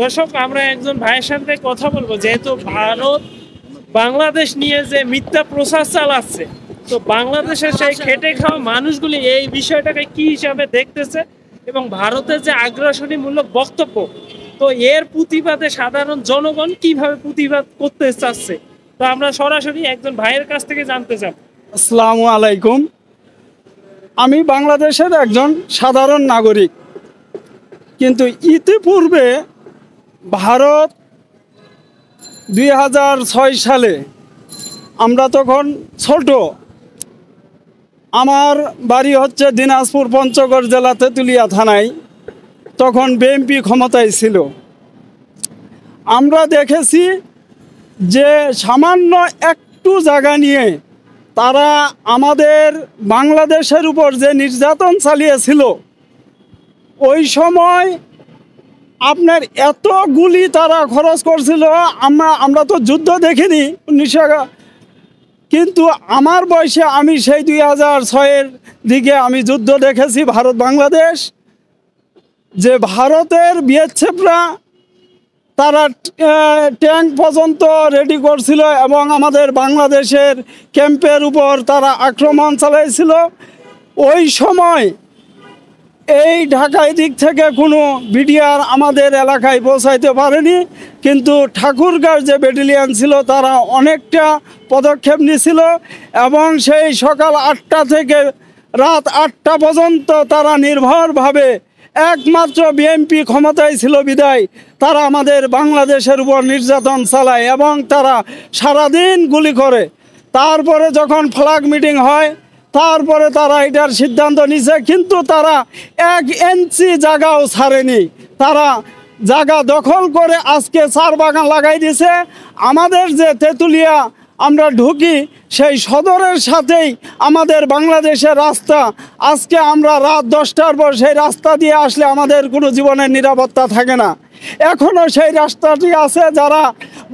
দর্শক, আমরা একজন ভাইয়ের সাথে কথা বলব। যেহেতু ভারত বাংলাদেশ নিয়ে যে মিথ্যা প্রচার চালাচ্ছে, তো বাংলাদেশের সেই খেটে খাওয়া মানুষগুলি এই বিষয়টাকে কি হিসাবে দেখতেছে এবং ভারতের যে আগ্রাসনীমূলক বক্তব্য, তো এর প্রতিবাদে সাধারণ জনগণ কীভাবে প্রতিবাদ করতে চাচ্ছে? তো আমরা সরাসরি একজন ভাইয়ের কাছ থেকে জানতে চাই। আসসালামু আলাইকুম। আমি বাংলাদেশের একজন সাধারণ নাগরিক, কিন্তু ইতিপূর্বে ভারত দুই হাজার ছয় সালে আমরা তখন ছোট। আমার বাড়ি হচ্ছে দিনাজপুর পঞ্চগড় জেলা তেঁতুলিয়া থানায়। তখন বিএনপি ক্ষমতায় ছিল। আমরা দেখেছি যে সামান্য একটু জায়গা নিয়ে তারা আমাদের বাংলাদেশের উপর যে নির্যাতন চালিয়েছিল, ওই সময় আপনার এত গুলি তারা খরচ করছিল, আমরা আমরা তো যুদ্ধ দেখিনি উনিশশো কিন্তু আমার বয়সে আমি সেই দুই হাজার ছয়ের দিকে আমি যুদ্ধ দেখেছি ভারত বাংলাদেশ, যে ভারতের বিএসএফরা তারা ট্যাঙ্ক পর্যন্ত রেডি করছিল এবং আমাদের বাংলাদেশের ক্যাম্পের উপর তারা আক্রমণ চালাইছিল। ওই সময় এই ঢাকায় দিক থেকে কোনো বিডিআর আমাদের এলাকায় পৌঁছাইতে পারেনি। কিন্তু ঠাকুরগাঁর যে ব্যাটালিয়ান ছিল, তারা অনেকটা পদক্ষেপ নিয়েছিল এবং সেই সকাল আটটা থেকে রাত আটটা পর্যন্ত তারা নির্ভরভাবে একমাত্র বিএনপি ক্ষমতায় ছিল বিদায়। তারা আমাদের বাংলাদেশের উপর নির্যাতন চালায় এবং তারা সারাদিন গুলি করে। তারপরে যখন ফ্ল্যাগ মিটিং হয় তারপরে তারা এটার সিদ্ধান্ত নিছে, কিন্তু তারা এক ইঞ্চি জায়গাও ছাড়েনি। তারা জায়গা দখল করে আজকে চার বাগান লাগাই দিছে। আমাদের যে তেঁতুলিয়া আমরা ঢুকি, সেই সদরের সাথেই আমাদের বাংলাদেশের রাস্তা। আজকে আমরা রাত দশটার পর সেই রাস্তা দিয়ে আসলে আমাদের কোনো জীবনের নিরাপত্তা থাকে না। এখনও সেই রাস্তাটি আছে যারা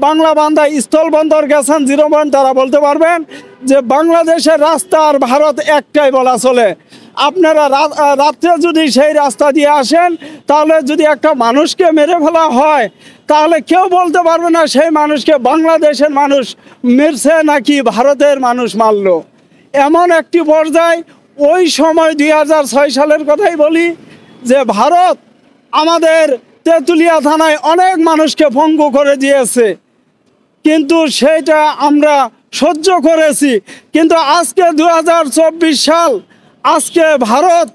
বাংলা বান্ধা স্থলবন্দর গেছেন জিরো পয়েন্ট, তারা বলতে পারবেন যে বাংলাদেশের রাস্তা আর ভারত একটাই বলা চলে। আপনারা রাত্রে যদি সেই রাস্তা দিয়ে আসেন, তাহলে যদি একটা মানুষকে মেরে ফেলা হয়, তাহলে কেউ বলতে পারবে না সেই মানুষকে বাংলাদেশের মানুষ মেরছে নাকি ভারতের মানুষ মারলো। এমন একটি পর্যায়, ওই সময় দুই হাজার ছয় সালের কথাই বলি, যে ভারত আমাদের তেঁতুলিয়া থানায় অনেক মানুষকে ভঙ্গ করে দিয়েছে। কিন্তু সেটা আমরা সহ্য করেছি। কিন্তু আজকে দু হাজার চব্বিশ সাল আজকে ভারত